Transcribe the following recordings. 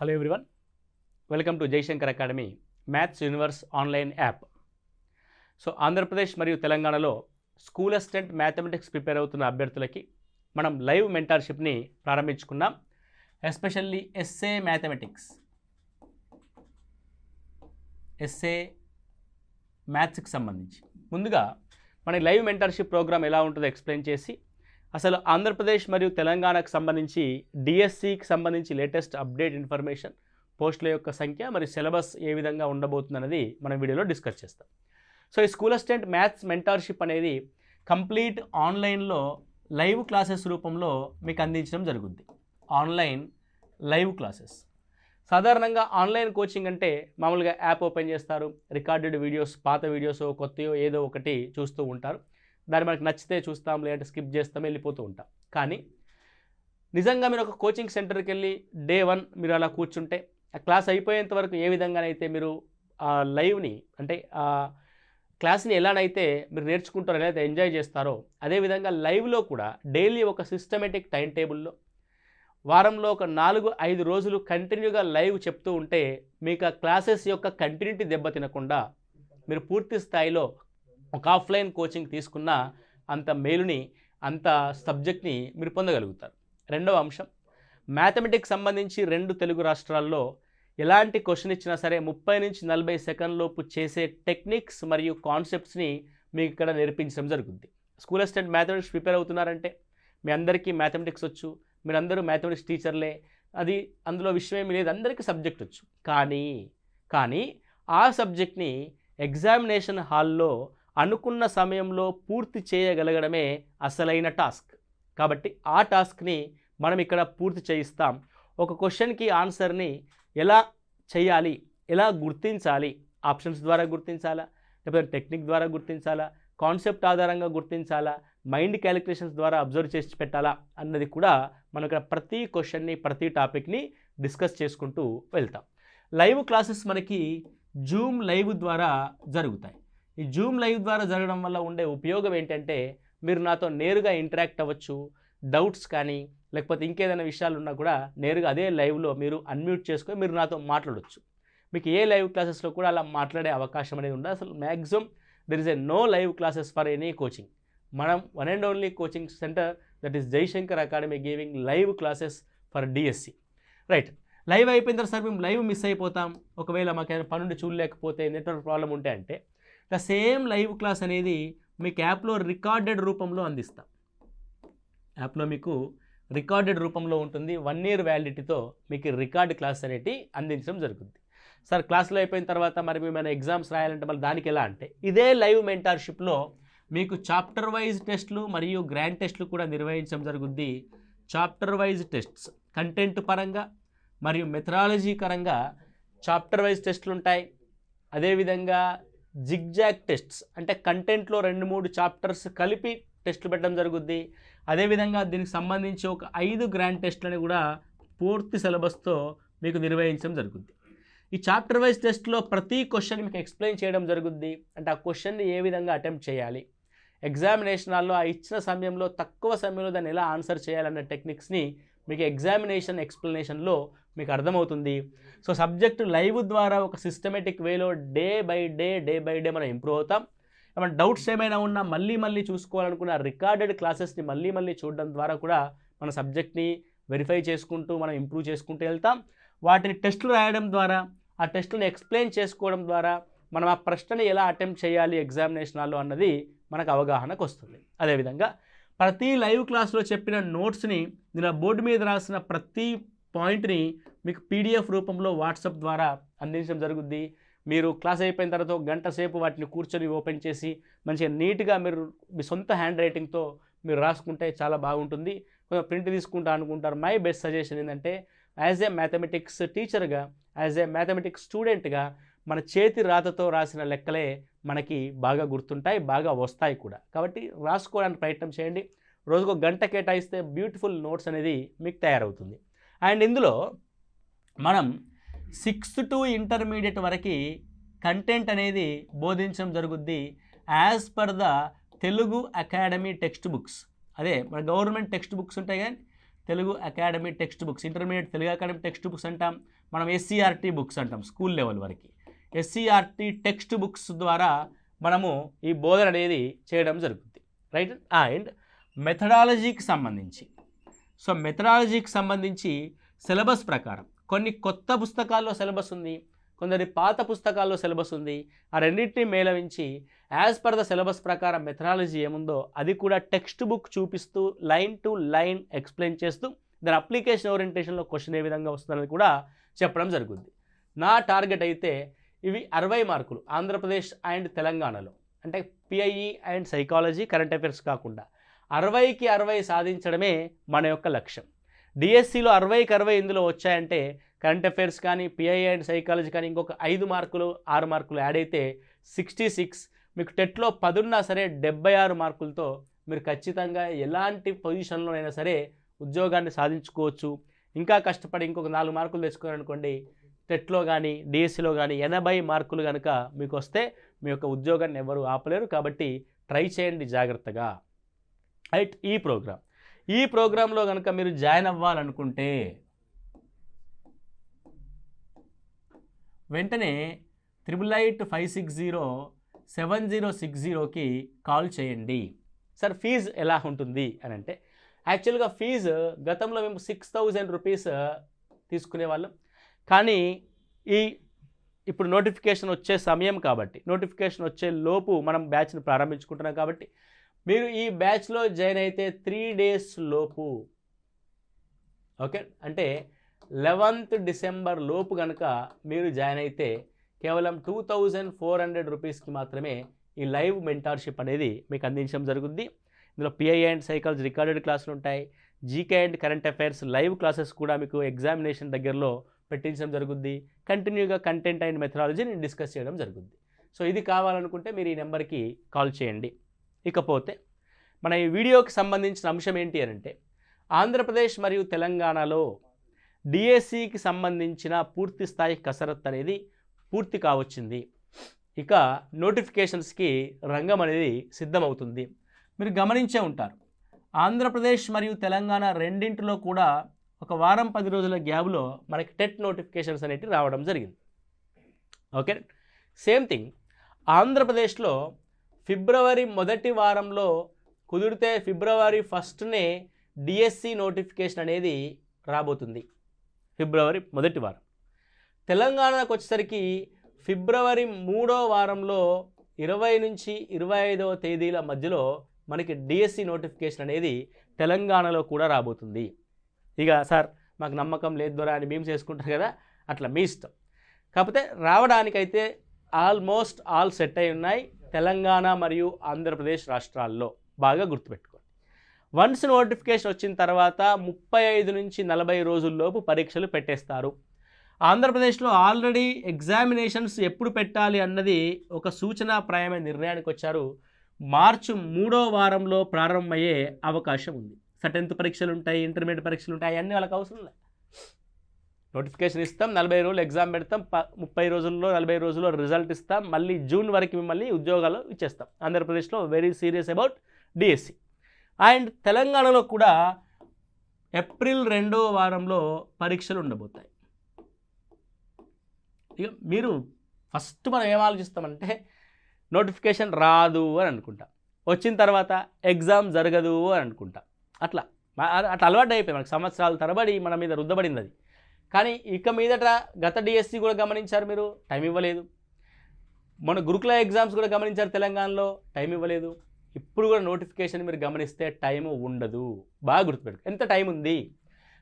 Hello everyone welcome to Jayashankar academy maths universe online app so Andhra Pradesh మరియు తెలంగాణలో school assistant mathematics prepare అవుతున్న అభ్యర్థులకి మనం live మెంటార్షిప్ని ప్రారంభించుకున్నాం ఎస్పెషల్లీ ఎస్ఏ మ్యాథమెటిక్స్ ఎస్ఏ మ్యాథ్స్కి సంబంధించి. ముందుగా మన లైవ్ మెంటర్షిప్ ప్రోగ్రామ్ ఎలా ఉంటుందో ఎక్స్ప్లెయిన్ చేసి అసలు ఆంధ్రప్రదేశ్ మరియు తెలంగాణకు సంబంధించి డిఎస్సికి సంబంధించి లేటెస్ట్ అప్డేట్ ఇన్ఫర్మేషన్ పోస్టుల యొక్క సంఖ్య మరియు సిలబస్ ఏ విధంగా ఉండబోతుందన్నది మనం వీడియోలో డిస్కస్ చేస్తాం. సో ఈ స్కూల్ అసిస్టెంట్ మ్యాథ్స్ మెంటార్షిప్ అనేది కంప్లీట్ ఆన్లైన్లో లైవ్ క్లాసెస్ రూపంలో మీకు అందించడం జరుగుద్ది. Online live classes. సాధారణంగా ఆన్లైన్ కోచింగ్ అంటే మామూలుగా యాప్ ఓపెన్ చేస్తారు రికార్డెడ్ వీడియోస్ పాత వీడియోస్ కొత్తయో ఏదో ఒకటి చూస్తూ ఉంటారు. దాన్ని మనకు నచ్చితే చూస్తాం లేదంటే స్కిప్ చేస్తాం వెళ్ళిపోతూ ఉంటాం. కానీ నిజంగా మీరు ఒక కోచింగ్ సెంటర్కి వెళ్ళి డే వన్ మీరు అలా కూర్చుంటే ఆ క్లాస్ అయిపోయేంత వరకు ఏ విధంగానైతే మీరు ఆ లైవ్ని అంటే ఆ క్లాస్ని ఎలానైతే మీరు నేర్చుకుంటారో ఎలా అయితే ఎంజాయ్ చేస్తారో అదేవిధంగా లైవ్లో కూడా డైలీ ఒక సిస్టమేటిక్ టైం టేబుల్లో వారంలో ఒక నాలుగు ఐదు రోజులు కంటిన్యూగా లైవ్ చెప్తూ ఉంటే మీకు ఆ క్లాసెస్ యొక్క కంటిన్యూటీ దెబ్బతినకుండా మీరు పూర్తి స్థాయిలో ఒక ఆఫ్లైన్ కోచింగ్ తీసుకున్న అంత మేలుని అంత సబ్జెక్ట్ని మీరు పొందగలుగుతారు. రెండవ అంశం మ్యాథమెటిక్స్ సంబంధించి రెండు తెలుగు రాష్ట్రాల్లో ఎలాంటి క్వశ్చన్ ఇచ్చినా సరే ముప్పై నుంచి నలభై సెకండ్ లోపు చేసే టెక్నిక్స్ మరియు కాన్సెప్ట్స్ని మీకు ఇక్కడ నేర్పించడం జరుగుతుంది స్కూల్ అసిస్టెంట్ మ్యాథమెటిక్స్ ప్రిపేర్ అవుతున్నారంటే మీ అందరికీ మ్యాథమెటిక్స్ వచ్చు మీరందరూ మ్యాథమెటిక్స్ టీచర్లే అది అందులో విషయం ఏమీ లేదు అందరికీ సబ్జెక్ట్ వచ్చు. కానీ కానీ ఆ సబ్జెక్ట్ని ఎగ్జామినేషన్ హాల్లో అనుకున్న సమయంలో పూర్తి చేయగలగడమే అసలైన టాస్క్. కాబట్టి ఆ టాస్క్ని మనం ఇక్కడ పూర్తి చేయిస్తాం. ఒక క్వశ్చన్కి ఆన్సర్ని ఎలా చేయాలి ఎలా గుర్తించాలి ఆప్షన్స్ ద్వారా గుర్తించాలా లేకపోతే టెక్నిక్ ద్వారా గుర్తించాలా కాన్సెప్ట్ ఆధారంగా గుర్తించాలా మైండ్ క్యాలిక్యులేషన్స్ ద్వారా అబ్జర్వ్ చేసి పెట్టాలా అన్నది కూడా మనం ఇక్కడ ప్రతి క్వశ్చన్ని ప్రతి టాపిక్ని డిస్కస్ చేసుకుంటూ వెళ్తాం. లైవ్ క్లాసెస్ మనకి జూమ్ లైవ్ ద్వారా జరుగుతాయి. ఈ జూమ్ లైవ్ ద్వారా జరగడం వల్ల ఉండే ఉపయోగం ఏంటంటే మీరు నాతో నేరుగా ఇంటరాక్ట్ అవ్వచ్చు డౌట్స్ కానీ లేకపోతే ఇంకేదైనా విషయాలు ఉన్నా కూడా నేరుగా అదే లైవ్లో మీరు అన్మ్యూట్ చేసుకొని మీరు నాతో మాట్లాడవచ్చు మీకు ఏ లైవ్ క్లాసెస్లో కూడా అలా మాట్లాడే అవకాశం అనేది ఉండదు. అసలు maximum there is a no live classes for any coaching మనం one and only coaching centre that is Jaishankar academy giving live classes for DSC right live అయిపోయిన తర్వాత సార్ మేము లైవ్ మిస్ అయిపోతాం. ఒకవేళ మాకు ఏదైనా పనుండి చూడలేకపోతే నెట్వర్క్ ప్రాబ్లం ఉంటే అంటే ద సేమ్ లైవ్ క్లాస్ అనేది మీకు యాప్లో రికార్డెడ్ రూపంలో అందిస్తాం. యాప్లో మీకు రికార్డెడ్ రూపంలో ఉంటుంది. వన్ ఇయర్ వ్యాలిడిటీతో మీకు రికార్డ్ క్లాస్ అనేటి అందించడం జరుగుతుంది సార్ క్లాసులో అయిపోయిన తర్వాత మరి మేము ఎగ్జామ్స్ రాయాలంటే మళ్ళీ దానికి ఎలా అంటే ఇదే లైవ్ మెంటార్షిప్లో మీకు చాప్టర్ వైజ్ టెస్ట్లు మరియు గ్రాండ్ టెస్ట్లు కూడా నిర్వహించడం జరుగుద్ది. చాప్టర్ వైజ్ టెస్ట్స్ కంటెంట్ పరంగా మరియు మెథడాలజీ పరంగా చాప్టర్ వైజ్ టెస్ట్లు ఉంటాయి. అదేవిధంగా జిగ్జాగ్ టెస్ట్స్ అంటే కంటెంట్లో రెండు మూడు చాప్టర్స్ కలిపి టెస్టులు పెట్టడం జరుగుద్ది. అదేవిధంగా దీనికి సంబంధించి ఒక ఐదు గ్రాండ్ టెస్ట్లని కూడా పూర్తి సిలబస్తో మీకు నిర్వహించడం జరుగుద్ది. ఈ చాప్టర్ వైజ్ టెస్ట్లో ప్రతి క్వశ్చన్ మీకు ఎక్స్ప్లెయిన్ చేయడం జరుగుద్ది. అంటే ఆ క్వశ్చన్ని ఏ విధంగా అటెంప్ట్ చేయాలి? ఎగ్జామినేషన్ హాల్లో ఆ ఇచ్చిన సమయంలో తక్కువ సమయంలో దాన్ని ఎలా ఆన్సర్ చేయాలన్న టెక్నిక్స్ని మీకు ఎగ్జామినేషన్ ఎక్స్ప్లెనేషన్లో మీకు అర్థమవుతుంది. సో సబ్జెక్టు లైవ్ ద్వారా ఒక సిస్టమేటిక్ వేలో day by day day by day మనం ఇంప్రూవ్ అవుతాం. ఏమైనా డౌట్స్ ఏమైనా ఉన్నా మళ్ళీ మళ్ళీ చూసుకోవాలనుకున్న రికార్డెడ్ క్లాసెస్ని మళ్ళీ మళ్ళీ చూడడం ద్వారా కూడా మన సబ్జెక్ట్ని వెరిఫై చేసుకుంటూ మనం ఇంప్రూవ్ చేసుకుంటూ వెళ్తాం. వాటిని టెస్టులు రాయడం ద్వారా ఆ టెస్టులను ఎక్స్ప్లెయిన్ చేసుకోవడం ద్వారా మనం ఆ ప్రశ్నని ఎలా అటెంప్ట్ చేయాలి ఎగ్జామినేషన్ హాల్లో అన్నది మనకు అవగాహనకు వస్తుంది. అదేవిధంగా ప్రతి లైవ్ క్లాస్లో చెప్పిన నోట్స్ని నేను బోర్డు మీద రాసిన ప్రతి పాయింట్ని మీకు పీడిఎఫ్ రూపంలో వాట్సాప్ ద్వారా అందించడం జరుగుద్ది. మీరు క్లాస్ అయిపోయిన తర్వాత గంట సేపు వాటిని కూర్చొని ఓపెన్ చేసి మంచిగా నీట్గా మీరు మీ సొంత హ్యాండ్ రైటింగ్తో మీరు రాసుకుంటే చాలా బాగుంటుంది. కొంచెం ప్రింట్ తీసుకుంటా అనుకుంటారు. మై బెస్ట్ సజెషన్ ఏంటంటే యాజ్ ఏ మ్యాథమెటిక్స్ టీచర్గా యాజ్ ఏ మ్యాథమెటిక్స్ స్టూడెంట్గా మన చేతి రాతతో రాసిన లెక్కలే మనకి బాగా గుర్తుంటాయి బాగా వస్తాయి కూడా. కాబట్టి రాసుకోవడానికి ప్రయత్నం చేయండి. రోజుకు గంట కేటాయిస్తే బ్యూటిఫుల్ నోట్స్ అనేది మీకు తయారవుతుంది. అండ్ ఇందులో మనం సిక్స్త్ టు ఇంటర్మీడియట్ వరకు కంటెంట్ అనేది బోధించడం జరుగుద్ది as per the Telugu academy text books. అదే మన గవర్నమెంట్ టెక్స్ట్ బుక్స్ ఉంటాయి కానీ Telugu academy text books intermediate Telugu academy text books అంటాం. మనం ఎస్సీఆర్టీ బుక్స్ అంటాం స్కూల్ లెవెల్ వరకు. ఎస్సీఆర్టీ టెక్స్ట్ బుక్స్ ద్వారా మనము ఈ బోధన అనేది చేయడం జరుగుతుంది రైట్? అండ్ మెథడాలజీకి సంబంధించి. సో మెథడాలజీకి సంబంధించి సిలబస్ ప్రకారం కొన్ని కొత్త పుస్తకాల్లో సిలబస్ ఉంది కొందరి పాత పుస్తకాల్లో సిలబస్ ఉంది ఆ రెండింటిని మేళవించి యాజ్ పర్ ద సిలబస్ ప్రకారం మెథడాలజీ ఏముందో అది కూడా టెక్స్ట్ బుక్ చూపిస్తూ లైన్ టు లైన్ ఎక్స్ప్లెయిన్ చేస్తూ దాని అప్లికేషన్ ఓరియంటేషన్లో క్వశ్చన్ ఏ విధంగా వస్తుందని కూడా చెప్పడం జరుగుతుంది నా టార్గెట్ అయితే ఇవి అరవై మార్కులు ఆంధ్రప్రదేశ్ అండ్ తెలంగాణలో అంటే PIE and psychology current affairs కాకుండా. అరవైకి అరవై సాధించడమే మన యొక్క లక్ష్యం. డిఎస్సిలో అరవైకి అరవై ఇందులో వచ్చాయంటే కరెంట్ అఫైర్స్ కానీ పిఐ అండ్ సైకాలజీ కానీ ఇంకొక ఐదు మార్కులు ఆరు మార్కులు యాడ్ అయితే సిక్స్టీ సిక్స్ మీకు టెట్లో పదున్నా సరే డెబ్బై ఆరు మార్కులతో మీరు ఖచ్చితంగా ఎలాంటి పొజిషన్లోనైనా సరే ఉద్యోగాన్ని సాధించుకోవచ్చు. ఇంకా కష్టపడి ఇంకొక నాలుగు మార్కులు తెచ్చుకోవాలనుకోండి టెట్లో కానీ డిఎస్సిలో కానీ ఎనభై మార్కులు కనుక మీకు వస్తే మీ యొక్క ఉద్యోగాన్ని ఎవరు ఆపలేరు కాబట్టి ట్రై చేయండి జాగ్రత్తగా. రైట్ ఈ ప్రోగ్రామ్. ఈ ప్రోగ్రాంలో కనుక మీరు జాయిన్ అవ్వాలనుకుంటే వెంటనే triple eight five six zero seven zero six జీరోకి కాల్ చేయండి. సార్ ఫీజు ఎలా ఉంటుంది అని అంటే యాక్చువల్గా ఫీజు గతంలో మేము సిక్స్ థౌజండ్ రూపీస్ తీసుకునే వాళ్ళం. కానీ ఈ ఇప్పుడు నోటిఫికేషన్ వచ్చే సమయం కాబట్టి నోటిఫికేషన్ వచ్చే లోపు మనం బ్యాచ్ని ప్రారంభించుకుంటున్నాం కాబట్టి మీరు ఈ బ్యాచ్లో జాయిన్ అయితే త్రీ డేస్ లోపు ఓకే? అంటే లెవెంత్ డిసెంబర్ లోపు కనుక మీరు జాయిన్ అయితే కేవలం టూ థౌజండ్ ఫోర్ హండ్రెడ్ రూపీస్కి మాత్రమే ఈ లైవ్ మెంటార్షిప్ అనేది మీకు అందించడం జరుగుద్ది. ఇందులో పిఐ అండ్ సైకాలజీ రికార్డెడ్ క్లాసులు ఉంటాయి. GK and current affairs live classes కూడా మీకు ఎగ్జామినేషన్ దగ్గరలో పెట్టించడం జరుగుద్ది. కంటిన్యూగా కంటెంట్ అండ్ మెథడాలజీని డిస్కస్ చేయడం జరుగుద్ది. సో ఇది కావాలనుకుంటే మీరు ఈ నెంబర్కి కాల్ చేయండి. ఇకపోతే మన ఈ వీడియోకి సంబంధించిన అంశం ఏంటి అని అంటే ఆంధ్రప్రదేశ్ మరియు తెలంగాణలో డిఎస్సికి సంబంధించిన పూర్తి స్థాయి కసరత్ అనేది పూర్తి కావచ్చింది. ఇక నోటిఫికేషన్స్కి రంగం అనేది సిద్ధమవుతుంది. మీరు గమనించే ఉంటారు. ఆంధ్రప్రదేశ్ మరియు తెలంగాణ రెండింటిలో కూడా ఒక వారం పది రోజుల గ్యాబ్లో మనకి టెట్ నోటిఫికేషన్స్ అనేటివి రావడం జరిగింది. ఓకే? Same thing. ఆంధ్రప్రదేశ్లో ఫిబ్రవరి మొదటి వారంలో కుదిరితే ఫిబ్రవరి ఫస్ట్నే డిఎస్సి నోటిఫికేషన్ అనేది రాబోతుంది. ఫిబ్రవరి మొదటి వారం. తెలంగాణకు వచ్చేసరికి ఫిబ్రవరి మూడో వారంలో ఇరవై నుంచి ఇరవై ఐదవ తేదీల మధ్యలో మనకి డిఎస్సి నోటిఫికేషన్ అనేది తెలంగాణలో కూడా రాబోతుంది. ఇక సార్ మాకు నమ్మకం లేదు ద్వారా అని మేము చేసుకుంటారు కదా అట్లా మీ ఇష్టం. కాకపోతే రావడానికైతే ఆల్మోస్ట్ ఆల్ సెట్ అయి ఉన్నాయి. తెలంగాణ మరియు ఆంధ్రప్రదేశ్ రాష్ట్రాల్లో బాగా గుర్తుపెట్టుకోండి. వన్స్ నోటిఫికేషన్ వచ్చిన తర్వాత ముప్పై ఐదు నుంచి నలభై రోజుల్లోపు పరీక్షలు పెట్టేస్తారు. ఆంధ్రప్రదేశ్లో ఆల్రెడీ ఎగ్జామినేషన్స్ ఎప్పుడు పెట్టాలి అన్నది ఒక సూచనాప్రాయమైన నిర్ణయానికి వచ్చారు. మార్చి మూడో వారంలో ప్రారంభమయ్యే అవకాశం ఉంది. టెన్త్ పరీక్షలు ఉంటాయి ఇంటర్మీడియట్ పరీక్షలు ఉంటాయి అవన్నీ వాళ్ళకి అవసరం లేదు నోటిఫికేషన్ ఇస్తాం నలభై రోజులు ఎగ్జామ్ పెడతాం ప ముప్పై రోజుల్లో నలభై రోజుల్లో రిజల్ట్ ఇస్తాం మళ్ళీ జూన్ వరకు మిమ్మల్ని ఉద్యోగాలు ఇచ్చేస్తాం. ఆంధ్రప్రదేశ్లో very serious about DSC and తెలంగాణలో కూడా ఏప్రిల్ రెండో వారంలో పరీక్షలు ఉండబోతాయి. ఇక మీరు ఫస్ట్ మనం ఏం ఆలోచిస్తామంటే నోటిఫికేషన్ రాదు అని అనుకుంటాం. వచ్చిన తర్వాత ఎగ్జామ్ జరగదు అని అనుకుంటాం. అట్లా. అట్లా అలవాటు అయిపోయింది మనకు సంవత్సరాల తరబడి మన మీద రుద్దబడింది అది. కానీ ఇక మీదట గత డిఎస్సి కూడా గమనించారు మీరు? టైం ఇవ్వలేదు. మన గురుకుల ఎగ్జామ్స్ కూడా గమనించారు తెలంగాణలో? టైం ఇవ్వలేదు. ఇప్పుడు కూడా నోటిఫికేషన్ మీరు గమనిస్తే టైం ఉండదు. బాగా గుర్తుపెట్టు ఎంత టైం ఉంది?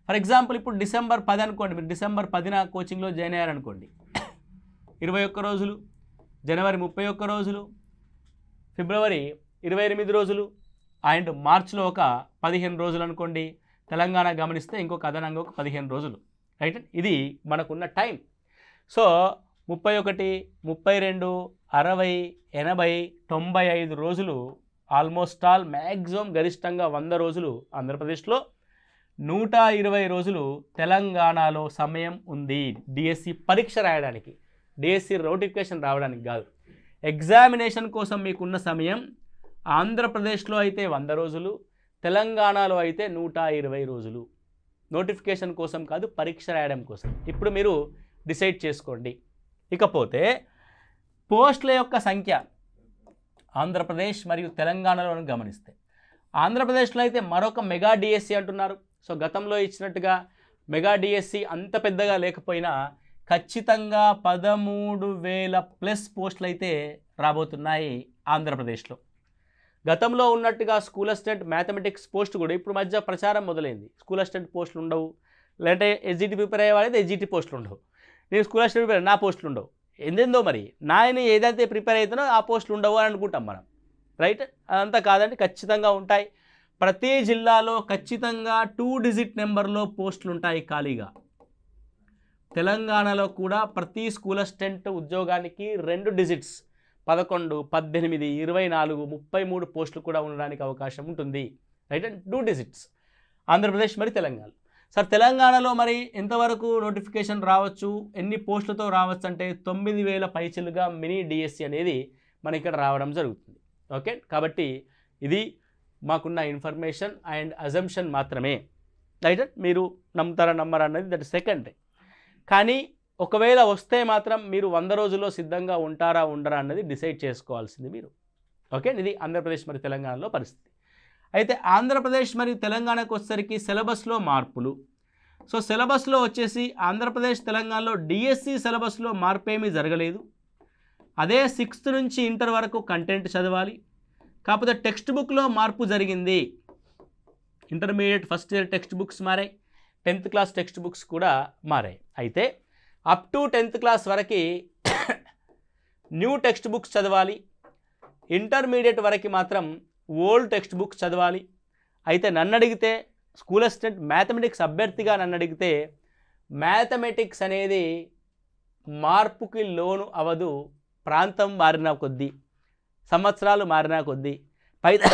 ఫర్ ఎగ్జాంపుల్ ఇప్పుడు డిసెంబర్ పది అనుకోండి. మీరు డిసెంబర్ పదిన కోచింగ్లో జాయిన్ అయ్యారనుకోండి. ఇరవై ఒక్క రోజులు జనవరి ముప్పై ఒక్క రోజులు ఫిబ్రవరి ఇరవై ఎనిమిది రోజులు అండ్ మార్చిలో ఒక పదిహేను రోజులు అనుకోండి. తెలంగాణ గమనిస్తే ఇంకొక అదనంగా ఒక పదిహేను రోజులు. రైట్? ఇది మనకున్న టైం. సో ముప్పై ఒకటి ముప్పై రెండు అరవై ఎనభై తొంభై ఐదు రోజులు ఆల్మోస్ట్ ఆల్ మ్యాక్సిమం గరిష్టంగా వంద రోజులు ఆంధ్రప్రదేశ్లో నూట ఇరవై రోజులు తెలంగాణలో సమయం ఉంది డిఎస్సి పరీక్ష రాయడానికి. డిఎస్సి నోటిఫికేషన్ రావడానికి కాదు. ఎగ్జామినేషన్ కోసం మీకున్న సమయం ఆంధ్రప్రదేశ్లో అయితే వంద రోజులు తెలంగాణలో అయితే నూట ఇరవై రోజులు. నోటిఫికేషన్ కోసం కాదు పరీక్ష రాయడం కోసం. ఇప్పుడు మీరు డిసైడ్ చేసుకోండి. ఇకపోతే పోస్టుల యొక్క సంఖ్య ఆంధ్రప్రదేశ్ మరియు తెలంగాణలోని గమనిస్తే. ఆంధ్రప్రదేశ్లో అయితే మరొక మెగా డిఎస్సి అంటున్నారు. సో గతంలో ఇచ్చినట్టుగా మెగా డిఎస్సి అంత పెద్దగా లేకపోయినా ఖచ్చితంగా పదమూడు వేల ప్లస్ పోస్టులు అయితే రాబోతున్నాయి ఆంధ్రప్రదేశ్లో. గతంలో ఉన్నట్టుగా స్కూల్ అసిస్టెంట్ మ్యాథమెటిక్స్ పోస్ట్ కూడా ఇప్పుడు మధ్య ప్రచారం మొదలైంది. స్కూల్ అసిస్టెంట్ పోస్టులు ఉండవు. లేదంటే ఎస్జిటి ప్రిపేర్ అయ్యే వాళ్ళైతే ఎస్జిటి పోస్టులు ఉండవు. నేను స్కూల్ అసిస్టెంట్ ప్రిపేర్ నా పోస్టులు ఉండవు. ఎందెందో మరి నాయన ఏదైతే ప్రిపేర్ అవుతానో ఆ పోస్టులు ఉండవు అని అనుకుంటాం మనం. రైట్? అదంతా కాదండి ఖచ్చితంగా ఉంటాయి. ప్రతి జిల్లాలో ఖచ్చితంగా టూ డిజిట్ నెంబర్లో పోస్టులు ఉంటాయి ఖాళీగా. తెలంగాణలో కూడా ప్రతి స్కూల్ అసిస్టెంట్ ఉద్యోగానికి రెండు డిజిట్స్. పదకొండు పద్దెనిమిది ఇరవై నాలుగు ముప్పై మూడు పోస్టులు కూడా ఉండడానికి అవకాశం ఉంటుంది. Right and two digits Andhra Pradesh మరి తెలంగాణ. సార్ తెలంగాణలో మరి ఎంతవరకు నోటిఫికేషన్ రావచ్చు? ఎన్ని పోస్టులతో రావచ్చు అంటే తొమ్మిది వేల పైచిలుగా మినీ డిఎస్సి అనేది మన ఇక్కడ రావడం జరుగుతుంది. ఓకే కాబట్టి ఇది మాకున్న ఇన్ఫర్మేషన్ అండ్ అజంప్షన్ మాత్రమే. రైట్ మీరు నమ్ముతారా నమ్మరా అన్నది దట్ సెకండ్ కానీ ఒకవేళ వస్తే మాత్రం మీరు వంద రోజుల్లో సిద్ధంగా ఉంటారా ఉండరా అన్నది డిసైడ్ చేసుకోవాల్సింది మీరు. ఓకే? ఇది ఆంధ్రప్రదేశ్ మరియు తెలంగాణలో పరిస్థితి. అయితే ఆంధ్రప్రదేశ్ మరియు తెలంగాణకు వచ్చేసరికి సిలబస్లో మార్పులు. సో సిలబస్లో వచ్చేసి ఆంధ్రప్రదేశ్ తెలంగాణలో డిఎస్సి సిలబస్లో మార్పు ఏమీ జరగలేదు. అదే సిక్స్త్ నుంచి ఇంటర్ వరకు కంటెంట్ చదవాలి. కాకపోతే టెక్స్ట్ బుక్లో మార్పు జరిగింది. Intermediate first year text books మారాయి. టెన్త్ క్లాస్ టెక్స్ట్ బుక్స్ కూడా మారాయి. అయితే అప్ టు టెన్త్ క్లాస్ వరకు న్యూ టెక్స్ట్ బుక్స్ చదవాలి. ఇంటర్మీడియట్ వరకు మాత్రం ఓల్డ్ టెక్స్ట్ బుక్స్ చదవాలి. అయితే నన్ను అడిగితే స్కూల్ అసిస్టెంట్ మ్యాథమెటిక్స్ అభ్యర్థిగా నన్ను అడిగితే మ్యాథమెటిక్స్ అనేది మార్పుకి లోను అవదు ప్రాంతం మారిన కొద్దీ సంవత్సరాలు మారినా కొద్దీ. పైతా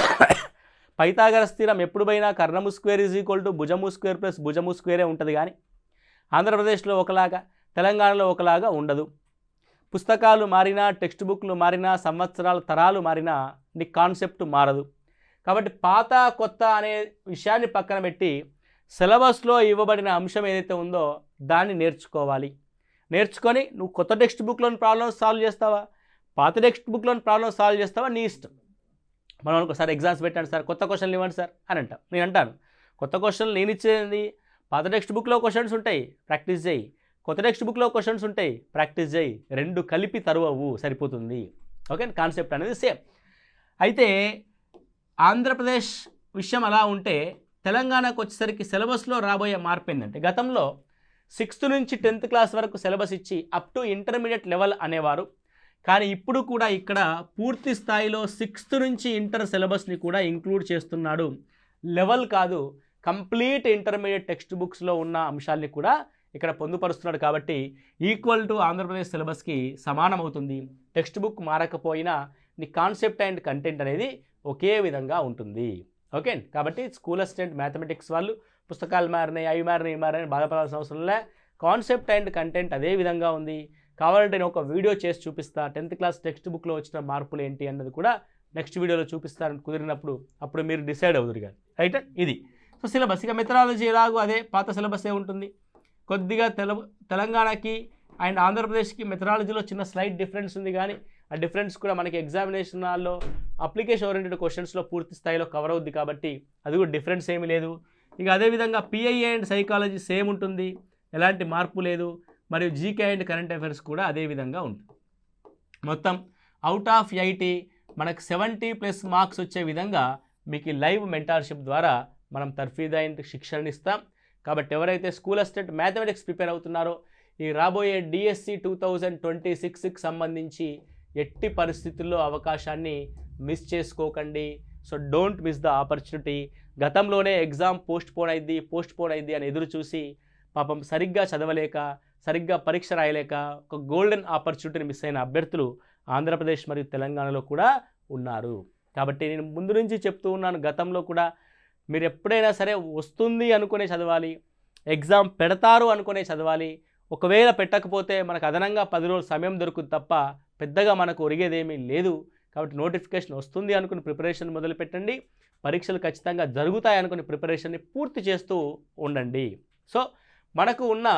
పైతాగర స్థిరం ఎప్పుడు పోయినా కర్ణము స్క్వేర్ ఈజ్ ఈక్వల్ టు భుజము స్క్వేర్ ప్లస్ భుజము స్క్వేరే ఉంటుంది కానీ ఆంధ్రప్రదేశ్లో ఒకలాగా తెలంగాణలో ఒకలాగా ఉండదు. పుస్తకాలు మారినా టెక్స్ట్ బుక్లు మారినా సంవత్సరాలు తరాలు మారినా నీ కాన్సెప్ట్ మారదు. కాబట్టి పాత కొత్త అనే విషయాన్ని పక్కన పెట్టి సిలబస్లో ఇవ్వబడిన అంశం ఏదైతే ఉందో దాన్ని నేర్చుకోవాలి. నేర్చుకొని నువ్వు కొత్త టెక్స్ట్ బుక్లోని ప్రాబ్లమ్స్ సాల్వ్ చేస్తావా? పాత టెక్స్ట్ బుక్లోని ప్రాబ్లమ్స్ సాల్వ్ చేస్తావా? నీ ఇష్టం. మనం ఒకసారి ఎగ్జామ్స్ పెట్టండి సార్ కొత్త క్వశ్చన్లు ఇవ్వండి సార్ అని అంటాం. నేను అంటాను కొత్త క్వశ్చన్లు నేను ఇచ్చేది పాత టెక్స్ట్ బుక్లో క్వశ్చన్స్ ఉంటాయి ప్రాక్టీస్ చేయి. కొత్త టెక్స్ట్ బుక్లో క్వశ్చన్స్ ఉంటాయి. ప్రాక్టీస్ చేయి. రెండు కలిపి తరువవు. సరిపోతుంది. ఓకే కాన్సెప్ట్ అనేది సేమ్ అయితే ఆంధ్రప్రదేశ్ విషయం అలా ఉంటే తెలంగాణకు వచ్చేసరికి సిలబస్లో రాబోయే మార్పు ఏంటంటే గతంలో సిక్స్త్ నుంచి టెన్త్ క్లాస్ వరకు సిలబస్ ఇచ్చి అప్ టు ఇంటర్మీడియట్ లెవెల్ అనేవారు. కానీ ఇప్పుడు కూడా ఇక్కడ పూర్తి స్థాయిలో సిక్స్త్ నుంచి ఇంటర్ సిలబస్ని కూడా ఇంక్లూడ్ చేస్తున్నాడు. లెవెల్ కాదు కంప్లీట్ ఇంటర్మీడియట్ టెక్స్ట్ బుక్స్లో ఉన్న అంశాల్ని కూడా ఇక్కడ పొందుపరుస్తున్నాడు కాబట్టి ఈక్వల్ టు ఆంధ్రప్రదేశ్ సిలబస్కి సమానం అవుతుంది టెక్స్ట్ బుక్ మారకపోయినా నీ కాన్సెప్ట్ అండ్ కంటెంట్ అనేది ఒకే విధంగా ఉంటుంది. ఓకే కాబట్టి స్కూల్ అసిస్టెంట్ మ్యాథమెటిక్స్ వాళ్ళు పుస్తకాలు మారినాయి అవి మారినాయి మారినాయి బాధపడాల్సిన అవసరం లే. కాన్సెప్ట్ అండ్ కంటెంట్ అదే విధంగా ఉంది. కావాలంటే నేను ఒక వీడియో చేసి చూపిస్తా. టెన్త్ క్లాస్ టెక్స్ట్ బుక్లో వచ్చిన మార్పులు ఏంటి అన్నది కూడా నెక్స్ట్ వీడియోలో చూపిస్తారని కుదిరినప్పుడు అప్పుడు మీరు డిసైడ్ అవుదురు కానీ రైట్ ఇది. సో సిలబస్ ఇక మెథడాలజీ ఎలాగో అదే పాత సిలబస్ ఏ ఉంటుంది. కొద్దిగా తెల తెలంగాణకి అండ్ ఆంధ్రప్రదేశ్కి మెథడాలజీలో చిన్న స్లైట్ డిఫరెన్స్ ఉంది కానీ ఆ డిఫరెన్స్ కూడా మనకి ఎగ్జామినేషన్లో అప్లికేషన్ ఓరియంటెడ్ క్వశ్చన్స్లో పూర్తి స్థాయిలో కవర్ అవుద్ది కాబట్టి అది కూడా డిఫరెన్స్ ఏమీ లేదు. ఇక అదేవిధంగా పిఐఏ అండ్ సైకాలజీ సేమ్ ఉంటుంది. ఎలాంటి మార్పు లేదు. మరియు జీకే అండ్ కరెంట్ అఫైర్స్ కూడా అదే విధంగా ఉంటుంది మొత్తం అవుట్ ఆఫ్ ఎయిటీ మనకు సెవెంటీ ప్లస్ మార్క్స్ వచ్చే విధంగా మీకు లైవ్ మెంటార్షిప్ ద్వారా మనం తర్ఫీదా అండ్ శిక్షణ ఇస్తాం కాబట్టి ఎవరైతే స్కూల్ అసిస్టెంట్ మ్యాథమెటిక్స్ ప్రిపేర్ అవుతున్నారో ఈ రాబోయే డిఎస్సి టూ థౌజండ్ ట్వంటీ సిక్స్కి సంబంధించి ఎట్టి పరిస్థితుల్లో అవకాశాన్ని మిస్ చేసుకోకండి. So don't miss the opportunity గతంలోనే ఎగ్జామ్ పోస్ట్ పోన్ అయింది పోస్ట్ పోన్ అయింది అని ఎదురు చూసి పాపం సరిగ్గా చదవలేక సరిగ్గా పరీక్ష రాయలేక ఒక గోల్డెన్ ఆపర్చునిటీని మిస్ అయిన అభ్యర్థులు ఆంధ్రప్రదేశ్ మరియు తెలంగాణలో కూడా ఉన్నారు. కాబట్టి నేను ముందు నుంచి చెప్తూ ఉన్నాను గతంలో కూడా మీరు ఎప్పుడైనా సరే వస్తుంది అనుకునే చదవాలి ఎగ్జామ్ పెడతారు అనుకునే చదవాలి ఒకవేళ పెట్టకపోతే మనకు అదనంగా పది రోజులు సమయం దొరుకుతుంది తప్ప పెద్దగా మనకు ఒరిగేదేమీ లేదు. కాబట్టి నోటిఫికేషన్ వస్తుంది అనుకుని ప్రిపరేషన్ మొదలుపెట్టండి పరీక్షలు ఖచ్చితంగా జరుగుతాయి అనుకుని ప్రిపరేషన్ని పూర్తి చేస్తూ ఉండండి. సో మనకు ఉన్న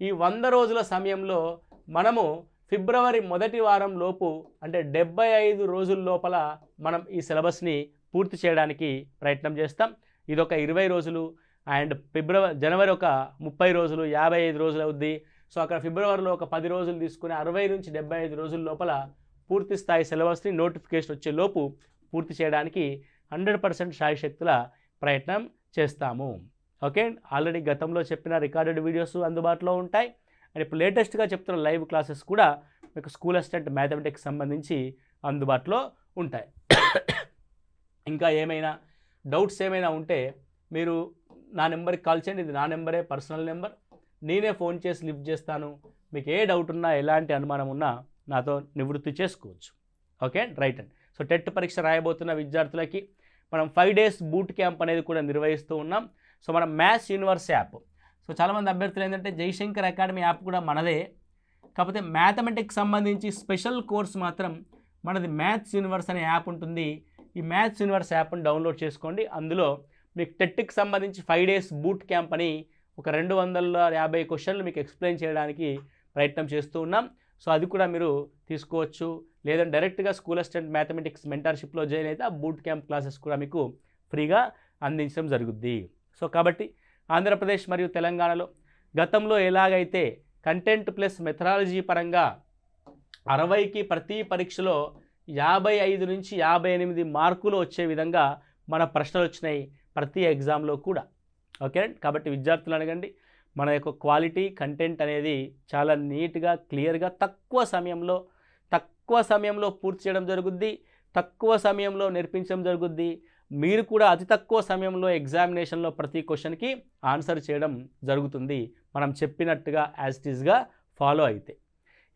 ఈ వంద రోజుల సమయంలో మనము ఫిబ్రవరి మొదటి వారం లోపు అంటే డెబ్బై ఐదు రోజుల లోపల మనం ఈ సిలబస్ని పూర్తి చేయడానికి ప్రయత్నం చేస్తాం. ఇది ఒక ఇరవై రోజులు అండ్ ఫిబ్రవరి జనవరి ఒక ముప్పై రోజులు యాభై ఐదు రోజులు అవుద్ది. సో అక్కడ ఫిబ్రవరిలో ఒక పది రోజులు తీసుకుని అరవై నుంచి డెబ్బై ఐదు రోజుల లోపల పూర్తి స్థాయి సిలబస్ని నోటిఫికేషన్ వచ్చే లోపు పూర్తి చేయడానికి హండ్రెడ్ పర్సెంట్ శాయశక్తుల ప్రయత్నం చేస్తాము. ఓకే? ఆల్రెడీ గతంలో చెప్పిన రికార్డెడ్ వీడియోస్ అందుబాటులో ఉంటాయి. అండ్ ఇప్పుడు లేటెస్ట్గా చెప్తున్న లైవ్ క్లాసెస్ కూడా మీకు స్కూల్ అసిస్టెంట్ మ్యాథమెటిక్స్ సంబంధించి అందుబాటులో ఉంటాయి. ఇంకా ఏమైనా డౌట్స్ ఏమైనా ఉంటే మీరు నా నెంబర్కి కాల్ చేయండి. ఇది నా నెంబరే పర్సనల్ నెంబర్. నేనే ఫోన్ చేసి లిఫ్ట్ చేస్తాను. మీకు ఏ డౌట్ ఉన్నా ఎలాంటి అనుమానం ఉన్నా నాతో నివృత్తి చేసుకోవచ్చు. Okay? Right and. So TET పరీక్ష రాయబోతున్న విద్యార్థులకి మనం ఫైవ్ డేస్ బూట్ క్యాంప్ అనేది కూడా నిర్వహిస్తూ ఉన్నాం. సో మనం మ్యాథ్స్ యూనివర్స్ యాప్. సో చాలామంది అభ్యర్థులు ఏంటంటే జైశంకర్ అకాడమీ యాప్ కూడా మనదే. కాకపోతే మ్యాథమెటిక్స్ సంబంధించి స్పెషల్ కోర్స్ మాత్రం మనది మ్యాథ్స్ యూనివర్స్ అనే యాప్ ఉంటుంది. ఈ మ్యాథ్స్ యూనివర్స్ యాప్ని డౌన్లోడ్ చేసుకోండి. అందులో మీకు టెట్కి సంబంధించి ఫైవ్ డేస్ బూట్ క్యాంప్ అని ఒక రెండు వందల యాభై క్వశ్చన్లు మీకు ఎక్స్ప్లెయిన్ చేయడానికి ప్రయత్నం చేస్తూ ఉన్నాం. సో అది కూడా మీరు తీసుకోవచ్చు. లేదంటే డైరెక్ట్గా స్కూల్ అసిస్టెంట్ మ్యాథమెటిక్స్ మెంటర్షిప్లో జాయిన్ అయితే ఆ బూట్ క్యాంప్ క్లాసెస్ కూడా మీకు ఫ్రీగా అందించడం జరుగుద్ది. సో కాబట్టి ఆంధ్రప్రదేశ్ మరియు తెలంగాణలో గతంలో ఎలాగైతే కంటెంట్ ప్లస్ మెథడాలజీ పరంగా అరవైకి ప్రతి పరీక్షలో యాభై ఐదు నుంచి యాభై ఎనిమిది మార్కులు వచ్చే విధంగా మన ప్రశ్నలు వచ్చినాయి ప్రతి ఎగ్జామ్లో కూడా. ఓకే? కాబట్టి విద్యార్థులు అడగండి. మన యొక్క క్వాలిటీ కంటెంట్ అనేది చాలా నీట్గా క్లియర్గా తక్కువ సమయంలో తక్కువ సమయంలో పూర్తి చేయడం జరుగుద్ది. తక్కువ సమయంలో నేర్పించడం జరుగుద్ది. మీరు కూడా అతి తక్కువ సమయంలో ఎగ్జామినేషన్లో ప్రతి క్వశ్చన్కి ఆన్సర్ చేయడం జరుగుతుంది. మనం చెప్పినట్టుగా యాజ్ ఇట్ ఈస్గా ఫాలో అయితే.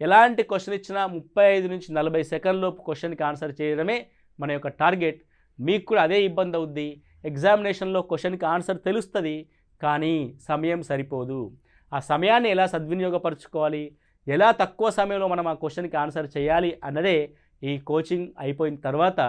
ఎలాంటి క్వశ్చన్ ఇచ్చినా ముప్పై ఐదు నుంచి నలభై సెకండ్లోపు క్వశ్చన్కి ఆన్సర్ చేయడమే మన యొక్క టార్గెట్. మీకు కూడా అదే ఇబ్బంది అవుద్ది. ఎగ్జామినేషన్లో క్వశ్చన్కి ఆన్సర్ తెలుస్తుంది కానీ సమయం సరిపోదు. ఆ సమయాన్ని ఎలా సద్వినియోగపరచుకోవాలి? ఎలా తక్కువ సమయంలో మనం ఆ క్వశ్చన్కి ఆన్సర్ చేయాలి అన్నదే ఈ కోచింగ్ అయిపోయిన తర్వాత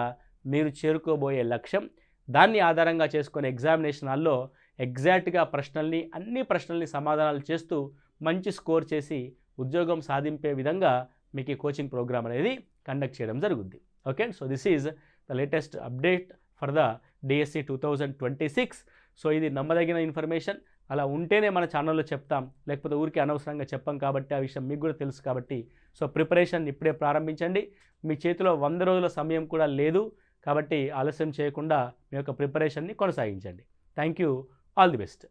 మీరు చేరుకోబోయే లక్ష్యం. దాన్ని ఆధారంగా చేసుకునే ఎగ్జామినేషన్ హాల్లో ఎగ్జాక్ట్గా ప్రశ్నల్ని అన్ని ప్రశ్నల్ని సమాధానాలు చేస్తూ మంచి స్కోర్ చేసి ఉద్యోగం సాధింపే విధంగా మీకు ఈ కోచింగ్ ప్రోగ్రామ్ అనేది కండక్ట్ చేయడం జరుగుద్ది. Okay so this is the latest update for the DSC two thousand twenty six so ఇది నమ్మదగిన ఇన్ఫర్మేషన్ అలా ఉంటేనే మన ఛానల్లో చెప్తాం. లేకపోతే ఊరికి అనవసరంగా చెప్పాం కాబట్టి ఆ విషయం మీకు కూడా తెలుసు కాబట్టి. సో ప్రిపరేషన్ ఇప్పుడే ప్రారంభించండి. మీ చేతిలో వంద రోజుల సమయం కూడా లేదు కాబట్టి ఆలస్యం చేయకుండా మీ యొక్క ప్రిపరేషన్ని కొనసాగించండి. Thank you all the best